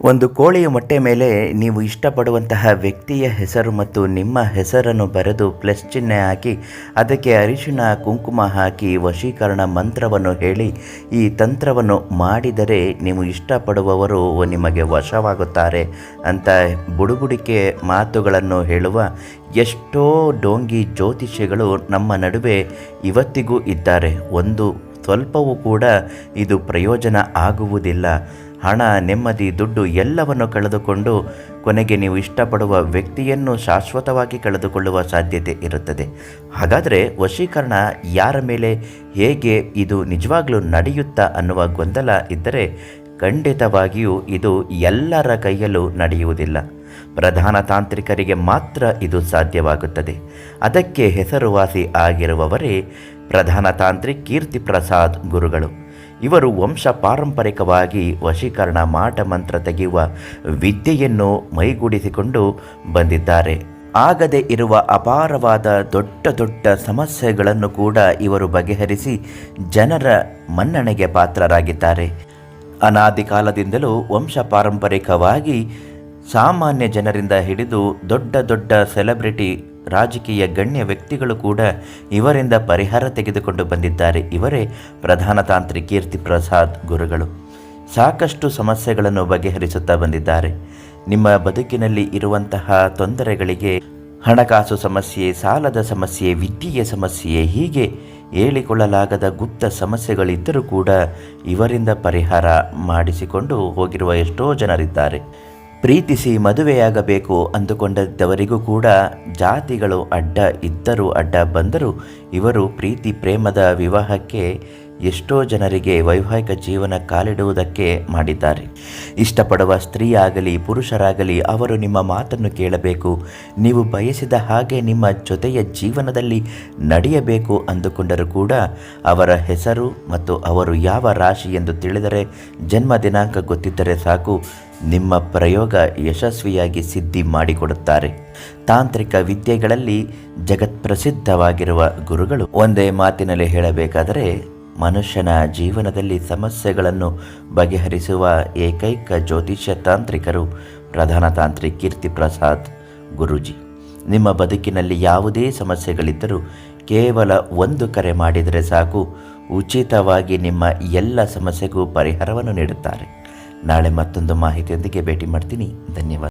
ಒಂದು ಕೋಳಿಯ ಮೊಟ್ಟೆ ಮೇಲೆ ನೀವು ಇಷ್ಟಪಡುವಂತಹ ವ್ಯಕ್ತಿಯ ಹೆಸರು ಮತ್ತು ನಿಮ್ಮ ಹೆಸರನ್ನು ಬರೆದು ಪ್ಲಸ್ ಚಿಹ್ನೆ ಹಾಕಿ, ಅದಕ್ಕೆ ಅರಿಶಿನ ಕುಂಕುಮ ಹಾಕಿ ವಶೀಕರಣ ಮಂತ್ರವನ್ನು ಹೇಳಿ, ಈ ತಂತ್ರವನ್ನು ಮಾಡಿದರೆ ನೀವು ಇಷ್ಟಪಡುವವರು ನಿಮಗೆ ವಶವಾಗುತ್ತಾರೆ ಅಂತ ಬುಡುಬುಡಿಕೆ ಮಾತುಗಳನ್ನು ಹೇಳುವ ಎಷ್ಟೋ ಡೋಂಗಿ ಜ್ಯೋತಿಷಿಗಳು ನಮ್ಮ ನಡುವೆ ಇವತ್ತಿಗೂ ಇದ್ದಾರೆ. ಒಂದು ಸ್ವಲ್ಪವೂ ಕೂಡ ಇದು ಪ್ರಯೋಜನ ಆಗುವುದಿಲ್ಲ. ಹಣ, ನೆಮ್ಮದಿ, ದುಡ್ಡು ಎಲ್ಲವನ್ನು ಕಳೆದುಕೊಂಡು ಕೊನೆಗೆ ನೀವು ಇಷ್ಟಪಡುವ ವ್ಯಕ್ತಿಯನ್ನು ಶಾಶ್ವತವಾಗಿ ಕಳೆದುಕೊಳ್ಳುವ ಸಾಧ್ಯತೆ ಇರುತ್ತದೆ. ಹಾಗಾದರೆ ವಶೀಕರಣ ಯಾರ ಮೇಲೆ, ಹೇಗೆ ಇದು ನಿಜವಾಗ್ಲೂ ನಡೆಯುತ್ತಾ ಅನ್ನುವ ಗೊಂದಲ ಇದ್ದರೆ ಖಂಡಿತವಾಗಿಯೂ ಇದು ಎಲ್ಲರ ಕೈಯಲ್ಲೂ ನಡೆಯುವುದಿಲ್ಲ. ಪ್ರಧಾನ ತಾಂತ್ರಿಕರಿಗೆ ಮಾತ್ರ ಇದು ಸಾಧ್ಯವಾಗುತ್ತದೆ. ಅದಕ್ಕೆ ಹೆಸರುವಾಸಿ ಆಗಿರುವವರೇ ಪ್ರಧಾನ ತಾಂತ್ರಿಕ್ ಕೀರ್ತಿ ಪ್ರಸಾದ್ ಗುರುಗಳು. ಇವರು ವಂಶ ಪಾರಂಪರಿಕವಾಗಿ ವಶೀಕರಣ ಮಾಟ ಮಂತ್ರ ತೆಗೆಯುವ ವಿದ್ಯೆಯನ್ನು ಮೈಗೂಡಿಸಿಕೊಂಡು ಬಂದಿದ್ದಾರೆ. ಆಗದೆ ಇರುವ ಅಪಾರವಾದ ದೊಡ್ಡ ದೊಡ್ಡ ಸಮಸ್ಯೆಗಳನ್ನು ಕೂಡ ಇವರು ಬಗೆಹರಿಸಿ ಜನರ ಮನ್ನಣೆಗೆ ಪಾತ್ರರಾಗಿದ್ದಾರೆ. ಅನಾದಿ ಕಾಲದಿಂದಲೂ ವಂಶ ಪಾರಂಪರಿಕವಾಗಿ ಸಾಮಾನ್ಯ ಜನರಿಂದ ಹಿಡಿದು ದೊಡ್ಡ ದೊಡ್ಡ ಸೆಲೆಬ್ರಿಟಿ ರಾಜಕೀಯ ಗಣ್ಯ ವ್ಯಕ್ತಿಗಳು ಕೂಡ ಇವರಿಂದ ಪರಿಹಾರ ತೆಗೆದುಕೊಂಡು ಬಂದಿದ್ದಾರೆ. ಇವರೇ ಪ್ರಧಾನ ತಾಂತ್ರಿ ಕೀರ್ತಿ ಪ್ರಸಾದ್ ಗುರುಗಳು. ಸಾಕಷ್ಟು ಸಮಸ್ಯೆಗಳನ್ನು ಬಗೆಹರಿಸುತ್ತಾ ಬಂದಿದ್ದಾರೆ. ನಿಮ್ಮ ಬದುಕಿನಲ್ಲಿ ಇರುವಂತಹ ತೊಂದರೆಗಳಿಗೆ, ಹಣಕಾಸು ಸಮಸ್ಯೆ, ಸಾಲದ ಸಮಸ್ಯೆ ವಿದ್ಯೆಯ ಸಮಸ್ಯೆ, ಹೀಗೆ ಹೇಳಿಕೊಳ್ಳಲಾಗದ ಗುಪ್ತ ಸಮಸ್ಯೆಗಳಿದ್ದರೂ ಕೂಡ ಇವರಿಂದ ಪರಿಹಾರ ಮಾಡಿಸಿಕೊಂಡು ಹೋಗಿರುವ ಎಷ್ಟೋ ಜನರಿದ್ದಾರೆ. ಪ್ರೀತಿಸಿ ಮದುವೆಯಾಗಬೇಕು ಅಂದುಕೊಂಡಿದ್ದವರಿಗೂ ಕೂಡ ಜಾತಿಗಳು ಅಡ್ಡ ಇದ್ದರೂ ಅಡ್ಡ ಬಂದರೂ ಇವರು ಪ್ರೀತಿ ಪ್ರೇಮದ ವಿವಾಹಕ್ಕೆ ಎಷ್ಟೋ ಜನರಿಗೆ ವೈವಾಹಿಕ ಜೀವನ ಕಾಲಿಡುವುದಕ್ಕೆ ಮಾಡಿದ್ದಾರೆ. ಇಷ್ಟಪಡುವ ಸ್ತ್ರೀಯಾಗಲಿ ಪುರುಷರಾಗಲಿ ಅವರು ನಿಮ್ಮ ಮಾತನ್ನು ಕೇಳಬೇಕು. ನೀವು ಬಯಸಿದ ಹಾಗೆ ನಿಮ್ಮ ಜೊತೆಯ ಜೀವನದಲ್ಲಿ ನಡೆಯಬೇಕು ಅಂದುಕೊಂಡರೂ ಕೂಡ ಅವರ ಹೆಸರು ಮತ್ತು ಅವರು ಯಾವ ರಾಶಿ ಎಂದು ತಿಳಿದರೆ ಜನ್ಮ ದಿನಾಂಕ ಗೊತ್ತಿದ್ದರೆ ಸಾಕು. ನಿಮ್ಮ ಪ್ರಯೋಗ ಯಶಸ್ವಿಯಾಗಿ ಸಿದ್ಧಿ ಮಾಡಿಕೊಡುತ್ತಾರೆ. ತಾಂತ್ರಿಕ ವಿದ್ಯೆಗಳಲ್ಲಿ ಜಗತ್ಪ್ರಸಿದ್ಧವಾಗಿರುವ ಗುರುಗಳು ಒಂದೇ ಮಾತಿನಲ್ಲಿ ಹೇಳಬೇಕಾದರೆ, ಮನುಷ್ಯನ ಜೀವನದಲ್ಲಿ ಸಮಸ್ಯೆಗಳನ್ನು ಬಗೆಹರಿಸುವ ಏಕೈಕ ಜ್ಯೋತಿಷ್ಯ ತಾಂತ್ರಿಕರು ಪ್ರಧಾನ ತಾಂತ್ರಿ ಕೀರ್ತಿ ಪ್ರಸಾದ್ ಗುರೂಜಿ. ನಿಮ್ಮ ಬದುಕಿನಲ್ಲಿ ಯಾವುದೇ ಸಮಸ್ಯೆಗಳಿದ್ದರೂ ಕೇವಲ ಒಂದು ಕರೆ ಮಾಡಿದರೆ ಸಾಕು, ಉಚಿತವಾಗಿ ನಿಮ್ಮ ಎಲ್ಲ ಸಮಸ್ಯೆಗೂ ಪರಿಹಾರವನ್ನು ನೀಡುತ್ತಾರೆ. ನಾಳೆ ಮತ್ತೊಂದು ಮಾಹಿತಿಯೊಂದಿಗೆ ಭೇಟಿ ಮಾಡ್ತೀನಿ. ಧನ್ಯವಾದ.